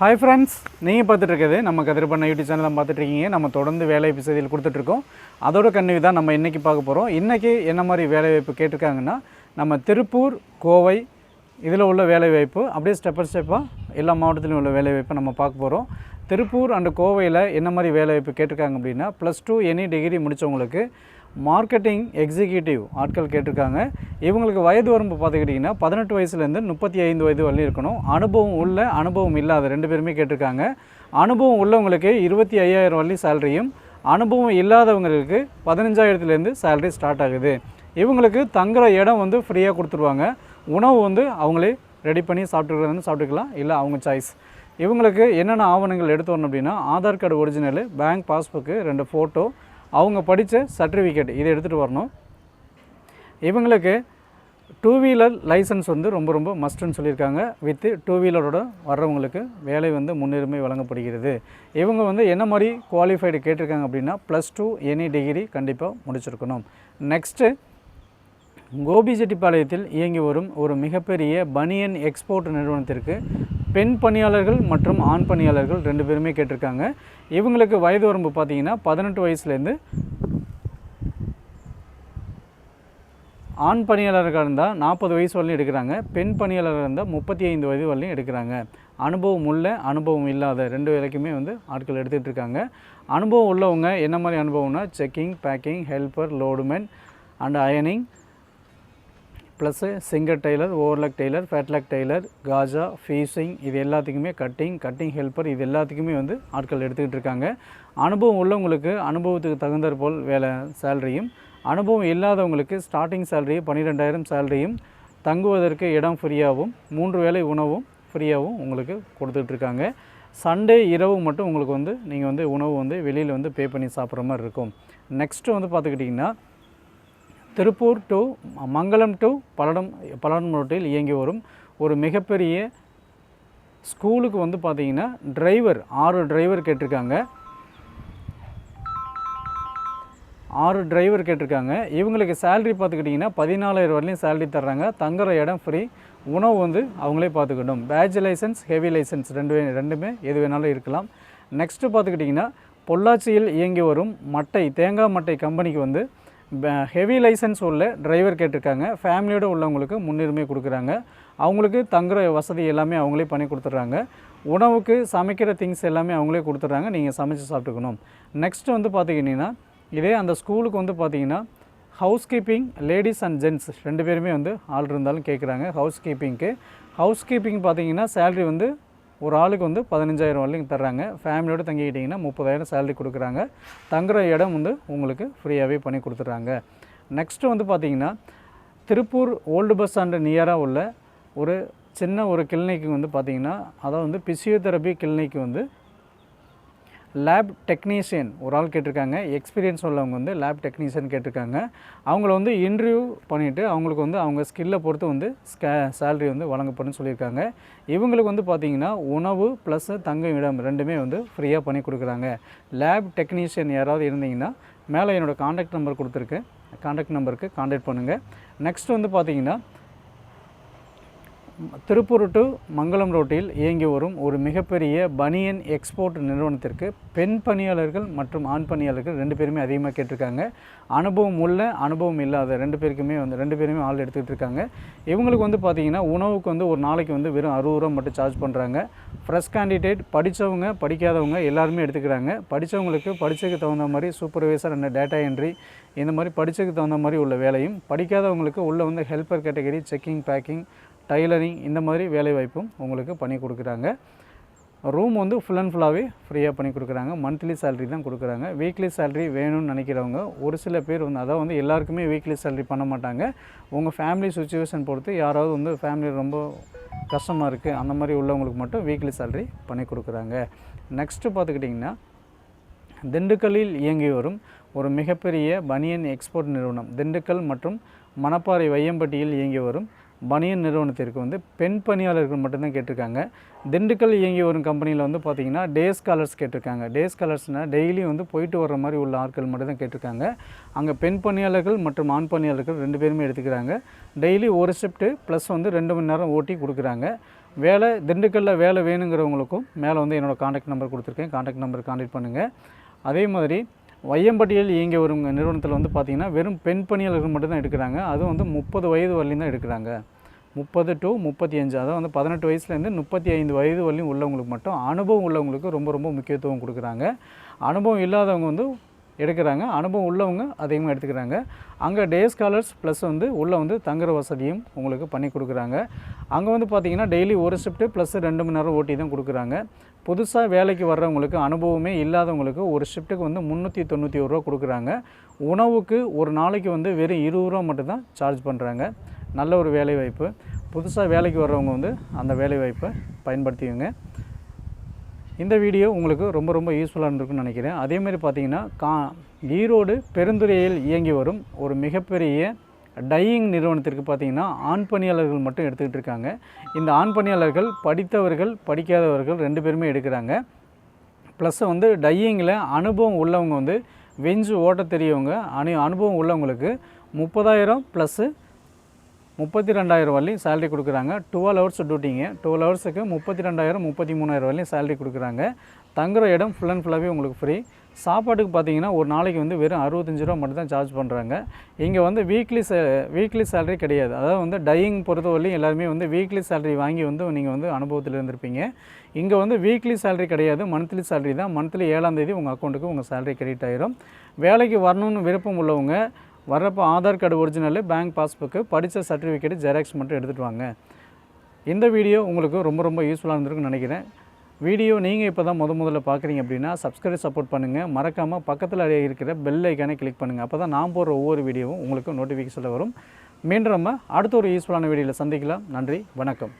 Hi friends நீங்கள் பார்த்துட்டு நம்ம கதிர்பண்ண யூடியூப் சேனலில் பார்த்துட்ருக்கீங்க நம்ம தொடர்ந்து வேலை செய்தியில் கொடுத்துட்ருக்கோம் அதோட கண்ணிவி தான் நம்ம இன்றைக்கி பார்க்க போகிறோம் இன்றைக்கி என்ன மாதிரி வேலைவாய்ப்பு கேட்டிருக்காங்கன்னா நம்ம திருப்பூர் கோவை இதில் உள்ள வேலைவாய்ப்பு அப்படியே ஸ்டெப் பை ஸ்டெப்பாக எல்லா மாவட்டத்திலும் உள்ள வேலைவாய்ப்பை நம்ம பார்க்க போகிறோம் திருப்பூர் அண்டு கோவையில் என்ன மாதிரி வேலைவாய்ப்பு கேட்டிருக்காங்க அப்படின்னா ப்ளஸ் டூ எனி டிகிரி முடித்தவங்களுக்கு மார்க்கெட்டிங் எக்ஸிக்யூட்டிவ் ஆட்கள் கேட்டிருக்காங்க. இவங்களுக்கு வயது வரம்பு பார்த்துக்கிட்டிங்கன்னா பதினெட்டு வயசுலேருந்து முப்பத்தி ஐந்து வயது வரலையும் இருக்கணும். அனுபவம் உள்ள அனுபவம் இல்லாத ரெண்டு பேருமே கேட்டிருக்காங்க. அனுபவம் உள்ளவங்களுக்கு இருபத்தி ஐயாயிரம் வரலையும் சேலரியும் அனுபவம் இல்லாதவங்களுக்கு பதினஞ்சாயிரத்துலேருந்து சேலரி ஸ்டார்ட் ஆகுது. இவங்களுக்கு தங்குற இடம் வந்து ஃப்ரீயாக கொடுத்துருவாங்க. உணவு வந்து அவங்களே ரெடி பண்ணி சாப்பிட்டுக்கிறதுன்னு சாப்பிட்டுக்கலாம். இல்லை அவங்க சாய்ஸ் இவங்களுக்கு என்னென்ன ஆவணங்கள் எடுத்து வரணும் அப்படின்னா Aadhaar card original bank passbook ரெண்டு ஃபோட்டோ அவங்க படித்த சர்டிஃபிகேட் இதை எடுத்துகிட்டு வரணும். இவங்களுக்கு டூ வீலர் லைசன்ஸ் வந்து ரொம்ப ரொம்ப மஸ்ட்டுன்னு சொல்லியிருக்காங்க. வித்து டூ வீலரோட வர்றவங்களுக்கு வேலை வந்து முன்னுரிமை வழங்கப்படுகிறது. இவங்க வந்து என்ன மாதிரி குவாலிஃபைடு கேட்டிருக்காங்க அப்படின்னா ப்ளஸ் டூ எனி டிகிரி கண்டிப்பாக முடிச்சிருக்கணும். நெக்ஸ்ட்டு கோபிச்செட்டிப்பாளையத்தில் இயங்கி வரும் ஒரு மிகப்பெரிய பனியன் எக்ஸ்போர்ட் நிறுவனத்திற்கு பெண் பணியாளர்கள் மற்றும் ஆண் பணியாளர்கள் ரெண்டு பேருமே கேட்டிருக்காங்க. இவங்களுக்கு வயது வரம்பு பார்த்தீங்கன்னா பதினெட்டு வயசுலேருந்து ஆண் பணியாளர்களாக இருந்தால் நாற்பது வயசு வரலையும் எடுக்கிறாங்க. பெண் பணியாளராக இருந்தால் முப்பத்தி ஐந்து வயது வரலையும் எடுக்கிறாங்க. அனுபவம் உள்ள அனுபவம் இல்லாத ரெண்டு வேலைக்குமே வந்து ஆட்கள் எடுத்துகிட்டு இருக்காங்க. அனுபவம் உள்ளவங்க என்ன மாதிரி அனுபவம்னா checking packing helper loadman and அயனிங் plus singer tailor overlock tailor flatlock tailor Khaja ஃபீஸிங் இது எல்லாத்துக்குமே கட்டிங் கட்டிங் ஹெல்ப்பர் இது எல்லாத்துக்குமே வந்து ஆட்கள் எடுத்துக்கிட்டு இருக்காங்க. அனுபவம் உள்ளவங்களுக்கு அனுபவத்துக்கு தகுந்தாற்போல் வேலை சேலரியும் அனுபவம் இல்லாதவங்களுக்கு ஸ்டார்டிங் சேலரி பன்னிரெண்டாயிரம் சேலரியும் தங்குவதற்கு இடம் ஃப்ரீயாகவும் மூன்று வேளை உணவும் ஃப்ரீயாகவும் உங்களுக்கு கொடுத்துட்ருக்காங்க சண்டே இரவு மட்டும் உங்களுக்கு வந்து நீங்கள் வந்து உணவு வந்து வெளியில் வந்து பே பண்ணி சாப்பிட்ற மாதிரி இருக்கும். நெக்ஸ்ட்டு வந்து பார்த்துக்கிட்டிங்கன்னா திருப்பூர் டு மங்களம் டு பல்லடம் பல்லடம் ரோட்டில் இயங்கி வரும் ஒரு மிகப்பெரிய ஸ்கூலுக்கு வந்து பார்த்தீங்கன்னா டிரைவர் ஆறு டிரைவர் கேட்டிருக்காங்க. ஆறு டிரைவர் கேட்டிருக்காங்க. இவங்களுக்கு சேல்ரி பார்த்துக்கிட்டிங்கன்னா பதினாலாயிரம் வரலையும் சேல்ரி தர்றாங்க. தங்குற இடம் ஃப்ரீ உணவு வந்து அவங்களே பார்த்துக்கணும். பேட்ச் லைசன்ஸ் ஹெவி லைசன்ஸ் ரெண்டுமே ரெண்டுமே எது வேணாலும் இருக்கலாம். நெக்ஸ்ட்டு பார்த்துக்கிட்டிங்கன்னா பொள்ளாச்சியில் இயங்கி வரும் மட்டை தேங்காய் மட்டை கம்பெனிக்கு வந்து ஹெவி லைசன்ஸ் உள்ள டிரைவர் கேட்டிருக்காங்க. ஃபேமிலியோடு உள்ளவங்களுக்கு முன்னுரிமை கொடுக்குறாங்க. அவங்களுக்கு தங்குற வசதி எல்லாமே அவங்களே பண்ணி கொடுத்துட்றாங்க. உணவுக்கு சமைக்கிற திங்ஸ் எல்லாமே அவங்களே கொடுத்துட்றாங்க. நீங்கள் சமைச்சு சாப்பிட்டுக்கணும். நெக்ஸ்ட் வந்து பார்த்துக்கிட்டிங்கன்னா இதே அந்த ஸ்கூலுக்கு வந்து பார்த்தீங்கன்னா housekeeping ladies and gents ரெண்டு பேருமே வந்து ஆள் இருந்தாலும் கேட்குறாங்க. ஹவுஸ் கீப்பிங்க்கு ஹவுஸ் கீப்பிங் பார்த்தீங்கன்னா சேல்ரி வந்து ஒரு ஆளுக்கு வந்து பதினஞ்சாயிரம் வரலையும் தர்றாங்க. ஃபேமிலியோடு தங்கிக்கிட்டிங்கன்னா முப்பதாயிரம் சேலரி கொடுக்குறாங்க. தங்குற இடம் வந்து உங்களுக்கு ஃப்ரீயாகவே பண்ணி கொடுத்துட்றாங்க. நெக்ஸ்ட்டு வந்து பார்த்தீங்கன்னா திருப்பூர் ஓல்டு பஸ் ஸ்டாண்டு நியராக உள்ள ஒரு சின்ன ஒரு கிளினிக்கு வந்து பார்த்திங்கன்னா அதாவது வந்து பிசியோதெரபி கிளினிக் வந்து லேப் டெக்னீஷியன் ஒரு ஆள் கேட்டிருக்காங்க. எக்ஸ்பீரியன்ஸ் உள்ளவங்க வந்து லேப் டெக்னீஷியன் கேட்டிருக்காங்க. அவங்கள வந்து இன்டர்வியூ பண்ணிவிட்டு அவங்களுக்கு வந்து அவங்க ஸ்கில்லை பொறுத்து வந்து ஸ்கே சேலரி வந்து வழங்கப்படும் சொல்லியிருக்காங்க. இவங்களுக்கு வந்து பார்த்திங்கன்னா உணவு ப்ளஸ் தங்கும் இடம் ரெண்டுமே வந்து ஃப்ரீயாக பண்ணி கொடுக்குறாங்க. லேப் டெக்னீஷியன் யாராவது இருந்தீங்கன்னா மேலே என்னோடய காண்டாக்ட் நம்பர் கொடுத்துருக்கேன் காண்டாக்ட் நம்பருக்கு காண்டாக்ட் பண்ணுங்கள் நெக்ஸ்ட் வந்து பார்த்தீங்கன்னா திருப்பூர் டு மங்களம் ரோட்டில் இயங்கி வரும் ஒரு மிகப்பெரிய பனியன் எக்ஸ்போர்ட் நிறுவனத்திற்கு பெண் பணியாளர்கள் மற்றும் ஆண் பணியாளர்கள் ரெண்டு பேருமே அதிகமாக கேட்டிருக்காங்க. அனுபவம் உள்ள அனுபவம் இல்லாத ரெண்டு பேருக்குமே வந்து ரெண்டு பேருமே ஆள் எடுத்துக்கிட்டு இருக்காங்க. இவங்களுக்கு வந்து பார்த்திங்கன்னா உணவுக்கு வந்து ஒரு நாளைக்கு வந்து வெறும் அறுபது ரூபா மட்டும் சார்ஜ் பண்ணுறாங்க ஃப்ரெஷ் கேண்டிடேட் படித்தவங்க படிக்காதவங்க எல்லாருமே எடுத்துக்கிறாங்க. படித்தவங்களுக்கு படித்ததுக்கு தகுந்த மாதிரி சூப்பர்வைசர் அண்ட் டேட்டா என்ட்ரி இந்த மாதிரி படித்ததுக்கு தகுந்த மாதிரி உள்ள வேலையும் படிக்காதவங்களுக்கு உள்ள வந்து helper category checking packing tailoring இந்த மாதிரி வேலைவாய்ப்பும் உங்களுக்கு பண்ணி கொடுக்குறாங்க. ரூம் வந்து ஃபுல் அண்ட் ஃபுல்லாகவே ஃப்ரீயாக பண்ணி கொடுக்குறாங்க. மந்த்லி சேலரி தான் கொடுக்குறாங்க. வீக்லி சேலரி வேணும்னு நினைக்கிறவங்க ஒரு சில பேர் வந்து அதாவது வந்து எல்லாருக்குமே வீக்லி சேலரி பண்ண மாட்டாங்க. உங்கள் ஃபேமிலி சுச்சுவேஷன் பொறுத்து யாராவது வந்து ஃபேமிலி ரொம்ப கஷ்டமாக இருக்குது அந்த மாதிரி உள்ளவங்களுக்கு மட்டும் வீக்லி சேலரி பண்ணி கொடுக்குறாங்க. நெக்ஸ்ட்டு பார்த்துக்கிட்டிங்கன்னா திண்டுக்கல்லில் இயங்கி வரும் ஒரு மிகப்பெரிய பனியன் எக்ஸ்போர்ட் நிறுவனம். திண்டுக்கல் மற்றும் மணப்பாறை வையம்பட்டியில் இயங்கி வரும் பனியன் நிறுவனத்திற்கு வந்து பெண் பணியாளர்கள் மட்டும்தான் கேட்டிருக்காங்க. திண்டுக்கல் இயங்கி வரும் கம்பெனியில் வந்து பார்த்தீங்கன்னா டே ஸ்காலர்ஸ் கேட்டிருக்காங்க. டே ஸ்காலர்ஸ்னால் டெய்லி வந்து போயிட்டு வர்ற மாதிரி உள்ள ஆட்கள் மட்டும்தான் கேட்டிருக்காங்க. அங்கே பெண் பணியாளர்கள் மற்றும் ஆண் பணியாளர்கள் ரெண்டு பேருமே எடுத்துக்கிறாங்க. டெய்லி ஒரு ஷிஃப்ட்டு ப்ளஸ் வந்து ரெண்டு மணி நேரம் ஓட்டி கொடுக்குறாங்க. வேலை திண்டுக்கல்லில் வேலை வேணுங்கிறவங்களுக்கும் மேலே வந்து என்னோடய காண்டாக்ட் நம்பர் கொடுத்துருக்கேன். காண்டாக்ட் நம்பர் காண்டாக்ட் பண்ணுங்கள் அதே மாதிரி வையம்பட்டியில் இயங்கி வரும் நிறுவனத்தில் வந்து பார்த்திங்கன்னா வெறும் பெண் பணியாளர்கள் மட்டும்தான் எடுக்கிறாங்க. அதுவும் வந்து முப்பது வயது வரலையும் தான் எடுக்கிறாங்க. முப்பது டு முப்பத்தி அஞ்சு அதாவது வந்து பதினெட்டு வயசுலேருந்து முப்பத்தி ஐந்து வயது வரலையும் உள்ளவங்களுக்கு மட்டும் அனுபவம் உள்ளவங்களுக்கு ரொம்ப ரொம்ப முக்கியத்துவம் கொடுக்குறாங்க. அனுபவம் இல்லாதவங்க வந்து எடுக்கிறாங்க. அனுபவம் உள்ளவங்க அதிகமாக எடுத்துக்கிறாங்க. அங்கே டே ஸ்காலர்ஸ் ப்ளஸ் வந்து உள்ளே வந்து தங்குற வசதியும் உங்களுக்கு பண்ணி கொடுக்குறாங்க. அங்கே வந்து பார்த்திங்கன்னா டெய்லி ஒரு ஷிஃப்ட்டு ப்ளஸ் ரெண்டு மணி நேரம் ஓட்டி தான் கொடுக்குறாங்க. புதுசாக வேலைக்கு வர்றவங்களுக்கு அனுபவமே இல்லாதவங்களுக்கு ஒரு ஷிஃப்ட்டுக்கு வந்து முந்நூற்றி தொண்ணூற்றி ஒரு ரூபா கொடுக்குறாங்க. உணவுக்கு ஒரு நாளைக்கு வந்து வெறும் இருபது ரூபா மட்டும்தான் சார்ஜ் பண்ணுறாங்க நல்ல ஒரு வேலைவாய்ப்பு. புதுசாக வேலைக்கு வர்றவங்க வந்து அந்த வேலைவாய்ப்பை பயன்படுத்திக்கோங்க. இந்த வீடியோ உங்களுக்கு ரொம்ப ரொம்ப யூஸ்ஃபுல்லாக இருந்திருக்குன்னு நினைக்கிறேன். அதேமாதிரி பார்த்தீங்கன்னா கா ஈரோடு பெருந்துறையில் இயங்கி வரும் ஒரு மிகப்பெரிய டையிங் நிறுவனத்திற்கு பார்த்தீங்கன்னா ஆண் பணியாளர்கள் மட்டும் எடுத்துக்கிட்டு இருக்காங்க. இந்த ஆண் பணியாளர்கள் படித்தவர்கள் படிக்காதவர்கள் ரெண்டு பேருமே எடுக்கிறாங்க. ப்ளஸ் வந்து டையிங்கில் அனுபவம் உள்ளவங்க வந்து வெஞ்சு ஓட்ட தெரியவங்க அனு அனுபவம் உள்ளவங்களுக்கு முப்பதாயிரம் ப்ளஸ்ஸு முப்பத்தி ரெண்டாயிரம் வரலையும் சேலரி கொடுக்குறாங்க. டுவெல் ஹவர்ஸ் டியூட்டிங்க டுவெல் ஹவர்ஸுக்கு முப்பத்தி ரெண்டாயிரம் முப்பத்தி மூணாயிரம் வரலையும் சேலரி கொடுக்குறாங்க. தங்குற இடம் ஃபுல் அண்ட் ஃபுல்லாகவே உங்களுக்கு ஃப்ரீ சாப்பாட்டுக்கு பார்த்தீங்கன்னா ஒரு நாளைக்கு வந்து வெறும் அறுபத்தஞ்சு ரூபா மட்டும் தான் சார்ஜ் பண்ணுறாங்க இங்கே வந்து வீக்லி சே வீக்லி சேலரி கிடையாது. அதாவது வந்து டையிங் பொறுத்தவரையும் எல்லாருமே வந்து வீக்லி சேலரி வாங்கி வந்து நீங்கள் வந்து அனுபவத்தில் இருந்திருப்பீங்க. இங்கே வந்து வீக்லி சேலரி கிடையாது. மந்த்லி சேலரி தான். மந்த்லி ஏழாம் தேதி உங்கள் அக்கௌண்ட்டுக்கு உங்கள் சேலரி கிரெடிட் ஆயிரும். வேலைக்கு வரணும்னு விருப்பம் உள்ளவங்க வர்றப்போ Aadhaar card original bank passbook படித்த சர்டிஃபிகேட்டு ஜெராக்ஸ் மட்டும் எடுத்துகிட்டு வாங்க. இந்த வீடியோ உங்களுக்கு ரொம்ப ரொம்ப யூஸ்ஃபுல்லாக இருந்திருக்குன்னு நினைக்கிறேன். வீடியோ நீங்கள் இப்போ தான் முத முதல்ல பார்க்குறீங்க அப்படின்னா சப்ஸ்கிரைப் சப்போர்ட் பண்ணுங்கள் மறக்காமல் பக்கத்தில் இருக்கிற பெல் ஐக்கானே கிளிக் பண்ணுங்கள் அப்போ தான் நான் போடுற ஒவ்வொரு வீடியோவும் உங்களுக்கு நோட்டிஃபிகேஷனில் வரும். மீண்டும் நம்ம அடுத்த ஒரு யூஸ்ஃபுல்லான வீடியோவில் சந்திக்கலாம். நன்றி வணக்கம்.